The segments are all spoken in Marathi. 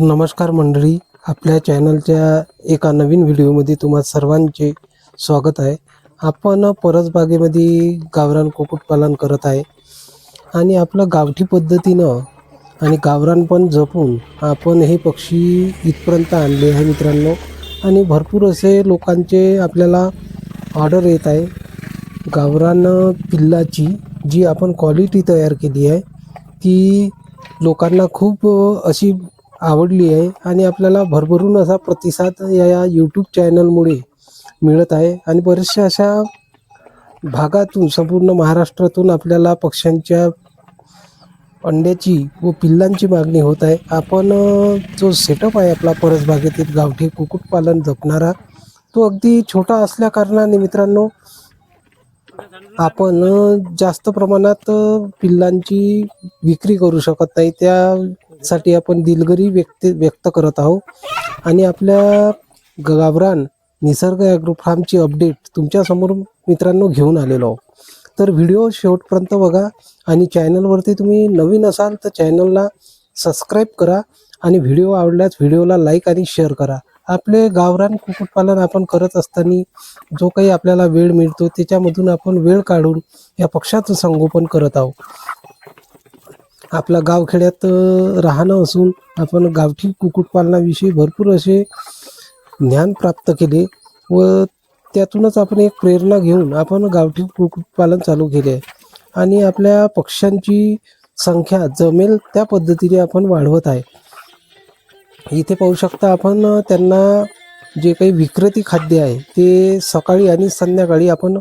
तर नमस्कार मंडळी आपल्या चॅनलच्या एका नवीन व्हिडिओमध्ये तुम्हा सर्वांचे स्वागत आहे. आपण परसबागेमध्ये गावरान कुक्कुटपालन करत आहे आणि आपलं गावठी पद्धतीनं आणि गावरान पण जपून आपण हे पक्षी इथपर्यंत आणले आहे मित्रांनो. आणि भरपूर असे लोकांचे आपल्याला ऑर्डर येत आहे. गावरान पिल्लाची जी आपण क्वालिटी तयार केली आहे ती लोकांना खूप अशी आवडली आहे आणि आपल्याला भरभरून असा प्रतिसाद या या यूट्यूब चॅनलमुळे मिळत आहे. आणि बऱ्याचशा अशा भागातून संपूर्ण महाराष्ट्रातून आपल्याला पक्ष्यांच्या अंड्याची व पिल्लांची मागणी होत आहे. आपण जो सेटअप आहे आपला परसबागेतील गावठी कुक्कुटपालन जपणारा तो अगदी छोटा असल्या कारणाने मित्रांनो आपण जास्त प्रमाणात पिल्लांची विक्री करू शकत नाही. त्या साठी आपण दिलगिरी व्यक्त व्यक्त करत आहोत. आणि आपल्या गावरान निसर्ग ॲग्रो फार्मची अपडेट तुमच्यासमोर मित्रांनो घेऊन आलेलो आहोत. तर व्हिडिओ शेवटपर्यंत बघा आणि चॅनलवरती तुम्ही नवीन असाल तर चॅनलला सबस्क्राईब करा आणि व्हिडिओ आवडल्यास व्हिडिओला लाईक आणि शेअर करा. आपले गावरान कुक्कुटपालन आपण करत असताना जो काही आपल्याला वेळ मिळतो त्याच्यामधून आपण वेळ काढून या पक्षाचं संगोपन करत आहोत. आपला गावखेड्यात राहणं असून आपण गावठी कुक्कुटपालनाविषयी भरपूर असे ज्ञान प्राप्त केले व त्यातूनच आपण एक प्रेरणा घेऊन आपण गावठी कुक्कुटपालन चालू केले आहे. आणि आपल्या पक्ष्यांची संख्या जमेल त्या पद्धतीने आपण वाढवत आहे. इथे पाहू शकता आपण त्यांना जे काही विक्रेती खाद्य आहे ते सकाळी आणि संध्याकाळी आपण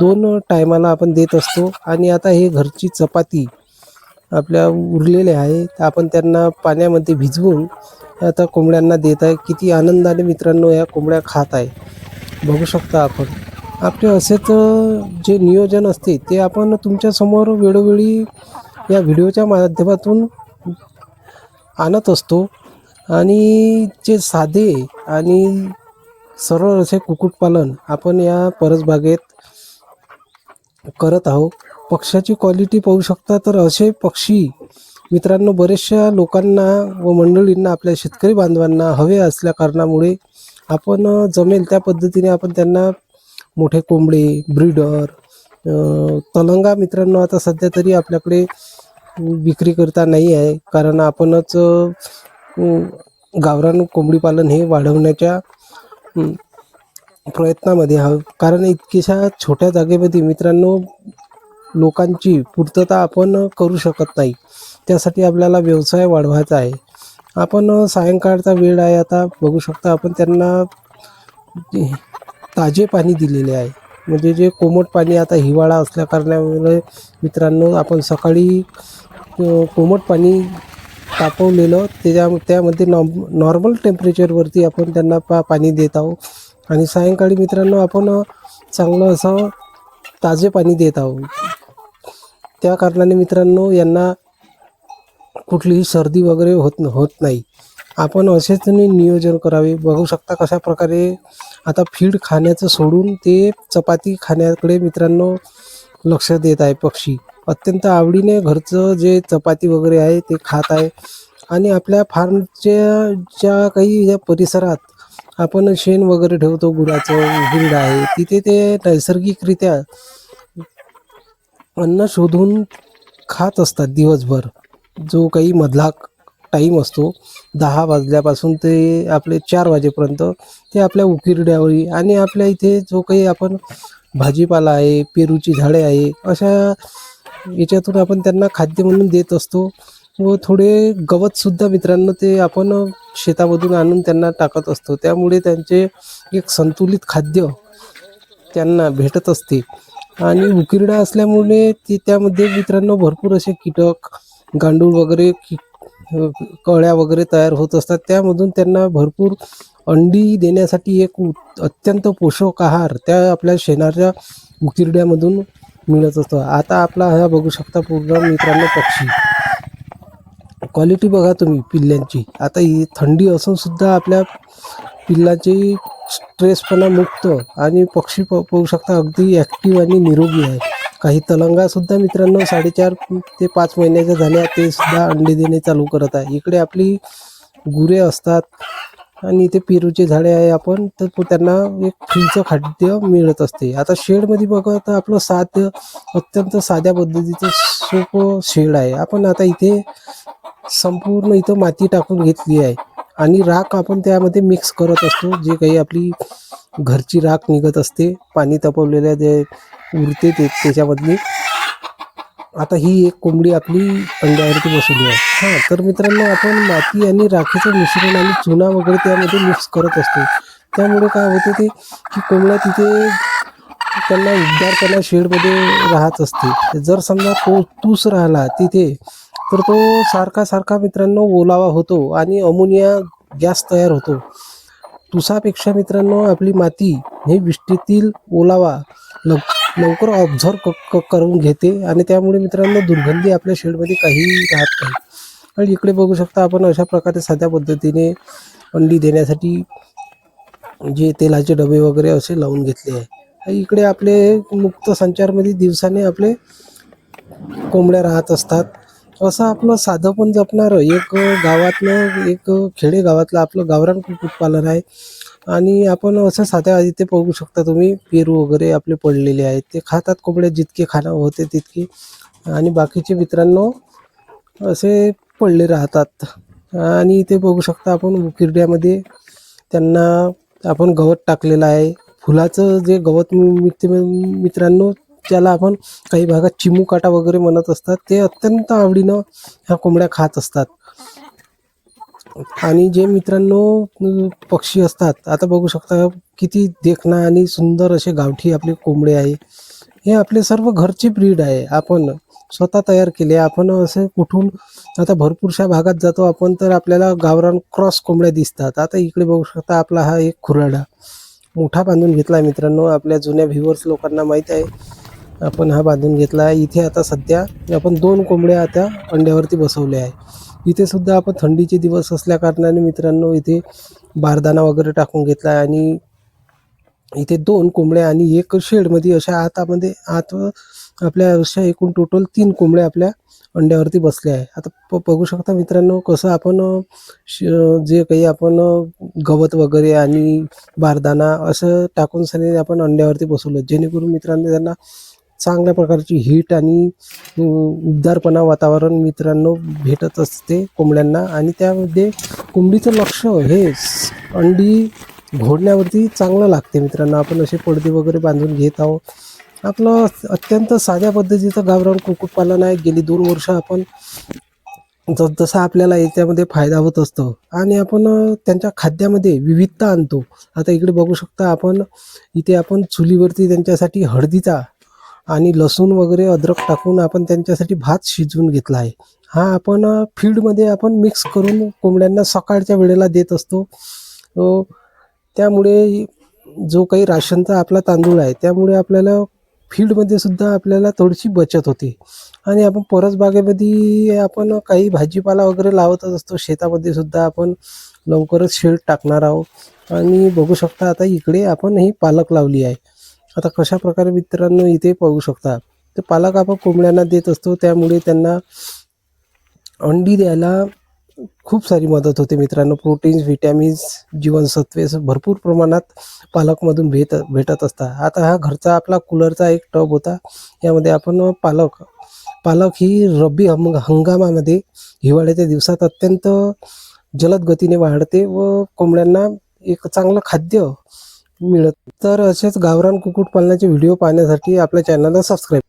दोन टायमाला आपण देत असतो. आणि आता हे घरची चपाती आपल्या उरलेले आहे तर आपण त्यांना पाण्यामध्ये भिजवून आता कोंबड्यांना देत आहे. किती आनंदाने मित्रांनो या कोंबड्या खात आहे. बघू शकता आपण. आपले असेच जे नियोजन असते ते आपण तुमच्यासमोर वेळोवेळी या व्हिडिओच्या माध्यमातून आणत असतो. आणि जे साधे आणि सरळ असे कुक्कुटपालन आपण या परसबागेत करत आहोत. पक्ष्याची क्वालिटी पाहू शकता तर असे पक्षी मित्रांनो बरेचशा लोकांना व मंडळींना आपल्या शेतकरी बांधवांना हवे असल्या कारणामुळे आपण जमेल त्या पद्धतीने आपण त्यांना मोठे कोंबडे ब्रीडर तलंगा मित्रांनो आता सध्या तरी आपल्याकडे विक्री करता नाही आहे. कारण आपणच गावरान कोंबडी पालन हे वाढवण्याच्या प्रयत्नामध्ये आहोत. कारण इतक्याशा छोट्या जागेमध्ये मित्रांनो लोकांची पूर्तता आपण करू शकत नाही. त्यासाठी आपल्याला व्यवसाय वाढवायचा आहे. आपण सायंकाळचा वेळ आहे आता. बघू शकता आपण त्यांना ताजे पाणी दिलेले आहे. म्हणजे जे कोमट पाणी आता हिवाळा असल्या कारणामुळे मित्रांनो आपण सकाळी कोमट पाणी तापवलेलं त्याच्या त्यामध्ये नॉ नॉर्मल टेम्परेचरवरती आपण त्यांना पा पाणी देत आहोत. आणि सायंकाळी मित्रांनो आपण चांगलं असं ताजे पाणी देत आहोत. त्या कारणाने मित्रांनो यांना कुठलीही सर्दी वगैरे होत होत नाही. आपण असेच नियोजन करावे. बघू शकता कशा प्रकारे आता फीड खाण्याचं सोडून ते चपाती खाण्याकडे मित्रांनो लक्ष देत आहे पक्षी. अत्यंत आवडीने घरचं जे चपाती वगैरे आहे ते खात आहे. आणि आपल्या फार्मच्या ज्या काही या परिसरात आपण शेण वगैरे ठेवतो गुराचं गुंड आहे तिथे ते नैसर्गिकरित्या अन्न शोधून खात असतात दिवसभर. जो काही मधला टाईम असतो दहा वाजल्यापासून ते आपले चार वाजेपर्यंत ते आपल्या उकिरड्यावरी आणि आपल्या इथे जो काही आपण भाजीपाला आहे पेरूची झाडे आहे अशा याच्यातून आपण त्यांना खाद्य म्हणून देत असतो व थोडे गवतसुद्धा मित्रांनो ते आपण शेतामधून आणून त्यांना टाकत असतो. त्यामुळे त्यांचे एक संतुलित खाद्य त्यांना भेटत असते. आणि उकिरडा असल्यामुळे ते त्यामध्ये मित्रांनो भरपूर असे कीटक गांडूळ वगैरे की कळ्या वगैरे तयार होत असतात. त्यामधून त्यांना भरपूर अंडी देण्यासाठी एक अत्यंत पोषक आहार त्या आपल्या शेणाच्या उकिरड्यामधून मिळत असतो. आता आपला हा बघू शकता पूर्ण मित्रांनो पक्षी. क्वालिटी बघा तुम्ही पिल्ल्यांची. आता ही थंडी असून सुद्धा आपल्या पिल्लाची स्ट्रेसपणा मुक्त आणि पक्षी प पाहू शकता अगदी ॲक्टिव्ह आणि निरोगी आहे. काही तलंगासुद्धा मित्रांनो साडेचार ते पाच महिन्याच्या झाल्या ते सुद्धा अंडे देणे चालू करत आहे. इकडे आपली गुरे असतात आणि इथे पेरूचे झाडे आहे आपण तर त्यांना एक फ्रीचं खाद्य मिळत असते. आता शेडमध्ये बघा तर आपलं साध्य अत्यंत साध्या पद्धतीचं सोपं शेड आहे. आपण आता इथे संपूर्ण इथं माती टाकून घेतली आहे. आणि राख आपण त्यामध्ये मिक्स करत असतो. जे काही आपली घरची राख निघत असते पाणी तपवलेल्या जे उरते ते त्याच्यामधली. आता ही एक कोंबडी आपली अंड्यावरती बसवली आहे. हां तर मित्रांनो आपण माती आणि राखेचं मिश्रण आणि चुना वगैरे त्यामध्ये मिक्स करत असतो. त्यामुळे काय होते ते की कोंबड्या तिथे त्यांना उबदारपणा शेडमध्ये राहत असते. जर समजा तो तूस राहिला तिथे तर तो सारखा सारखा मित्रांनो ओलावा होतो आणि अमोनिया गॅस तयार होतो. तुसापेक्षा मित्रांनो आपली माती हे विष्टीतील ओलावा लव लवकर ऑब्झर्व क क- करून घेते आणि त्यामुळे मित्रांनो दुर्गंधी आपल्या शेडमध्ये काहीही राहत नाही. आणि इकडे बघू शकता आपण अशा प्रकारे साध्या पद्धतीने अंडी देण्यासाठी जे तेलाचे डबे वगैरे असे लावून घेतले आहे. इकडे आपले मुक्त संचारमध्ये दिवसाने आपले कोंबड्या राहत असतात. असं आपलं साधं पण जपणारं एक गावातलं एक खेडे गावातलं आपलं गावरान कुक्कुटपालन आहे. आणि आपण असं साध्या इथे बघू शकता तुम्ही पेरू वगैरे आपले पडलेले आहेत. ते खातात कोंबड्या जितके खाणं होते तितके. आणि बाकीचे मित्रांनो असे पडले राहतात. आणि इथे बघू शकता आपण किरड्यामध्ये त्यांना आपण गवत टाकलेलं आहे. फुलाचं जे गवत मिळते मित्रांनो ज्याला आपण काही भागात चिमू काटा वगैरे म्हणत असतात ते अत्यंत आवडीनं ह्या कोंबड्या खात असतात. आणि जे मित्रांनो पक्षी असतात आता बघू शकता किती देखणा आणि सुंदर असे गावठी आपले कोंबडे आहे. हे आपले सर्व घरचे ब्रीड आहे. आपण स्वतः तयार केले. आपण असे कुठून आता भरपूरशा भागात जातो आपण तर आपल्याला गावरान क्रॉस कोंबड्या दिसतात. आता इकडे बघू शकता आपला हा एक खुराडा. मोठा बांधून घेतला आहे मित्रांनो. आपल्या जुन्या व्ह्युअर्स लोकांना माहीत आहे. आपण हा बांधून घेतला आहे. इथे आता सध्या आपण दोन कोंबड्या आता अंड्यावरती बसवल्या आहे इथे सुद्धा आपण थंडीचे दिवस असल्या कारणाने मित्रांनो इथे बारदाना वगैरे टाकून घेतला आहे आणि इथे दोन कोंबड्या आणि एक शेडमध्ये अशा आतामध्ये आत आपल्या अशा एकूण टोटल तीन कोंबड्या आपल्या अंड्यावरती बसल्या आहे आता प बघू शकता मित्रांनो कसं आपण जे काही आपण गवत वगैरे आणि बारदाना असं टाकून सनी आपण अंड्यावरती बसवलं. जेणेकरून मित्रांनो त्यांना चांगल्या प्रकारची हीट आणि उबदारपणा वातावरण मित्रांनो भेटत असते कोंबड्यांना. आणि त्यामध्ये कोंबडीचं लक्ष हे अंडी घोडण्यावरती चांगलं लागते मित्रांनो. आपण असे पडदे वगैरे बांधून घेत आहोत. आपलं अत्यंत साध्या पद्धतीचं गावरान कुक्कुटपालन आहे. गेली दोन वर्ष आपण जसजसा आपल्याला याच्यामध्ये फायदा होत असतो. आणि आपण त्यांच्या खाद्यामध्ये विविधता आणतो. आता इकडे बघू शकता आपण इथे आपण चुलीवरती त्यांच्यासाठी हळदीचा आणि लसूण वगैरे अद्रक टाकून आपण त्यांच्यासाठी भात शिजवून घेतला आहे. हा आपण फीडमध्ये आपण मिक्स करून कोंबड्यांना सकाळच्या वेळेला देत असतो. त्यामुळे जो काही राशनचा आपला तांदूळ आहे त्यामुळे आपल्याला फील्डमध्ये सुद्धा आपल्याला थोडीशी बचत होते. आणि आपण परसबागेमध्ये आपण काही भाजीपाला वगैरे लावतच असतो. शेतामध्ये सुद्धा आपण लवकरच शेड टाकणार आहोत. आणि बघू शकता आता इकडे आपण ही पालक लावली आहे. आता कशा प्रकारे मित्रांनो इथे पाहू शकता? तर पालक आपण कोंबड्यांना देत असतो त्यामुळे त्यांना अंडी द्यायला खूप सारी मदत होते मित्रांनो. प्रोटीन्स व्हिटॅमिन्स जीवनसत्वे असं भरपूर प्रमाणात पालकमधून भेट भेटत असतात. आता हा घरचा आपला कूलरचा एक टब होता. यामध्ये आपण पालक पालक ही रब्बी हंग हंगामामध्ये हिवाळ्याच्या दिवसात अत्यंत जलद गतीने वाढते व कोंबड्यांना एक चांगलं खाद्य मिळत. तर असेच गावरान कुक्कुटपालनाचे व्हिडिओ पाहण्यासाठी आपल्या चॅनलला सबस्क्राईब